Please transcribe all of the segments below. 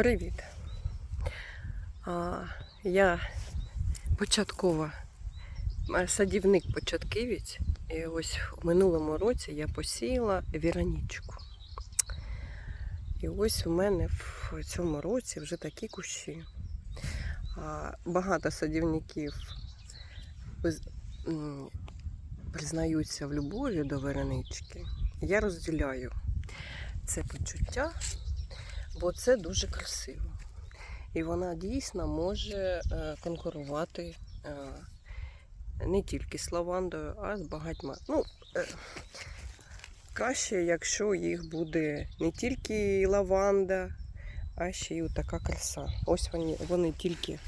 Привіт. А, я початкова е, садівник початківець. І ось в минулому році я посіяла віронічку. І ось у мене в цьому році вже такі кущі. А, багато садівників признаються в любові до віронички. Я розділяю це почуття бо це дуже красиво. І вона дійсно може е, конкурувати е, не тільки з лавандою, а з багатьма. Ну, е, краще, якщо їх буде не тільки лаванда, а ще й така краса. Ось вони, вони тільки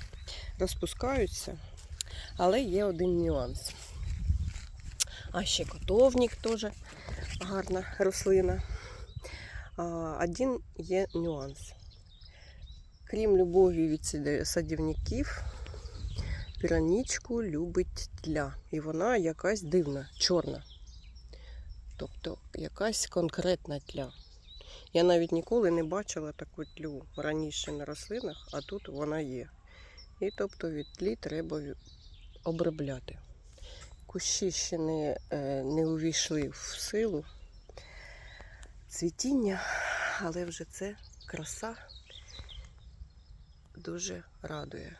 розпускаються, але є один нюанс. А ще котовник теж гарна рослина. Один є нюанс. Крім любові від садівників, піранічку любить тля. І вона якась дивна, чорна. Тобто якась конкретна тля. Я навіть ніколи не бачила таку тлю раніше на рослинах, а тут вона є. І тобто від тлі треба обробляти. Кущі ще не, е, не увійшли в силу цвітіння, але вже це краса дуже радує.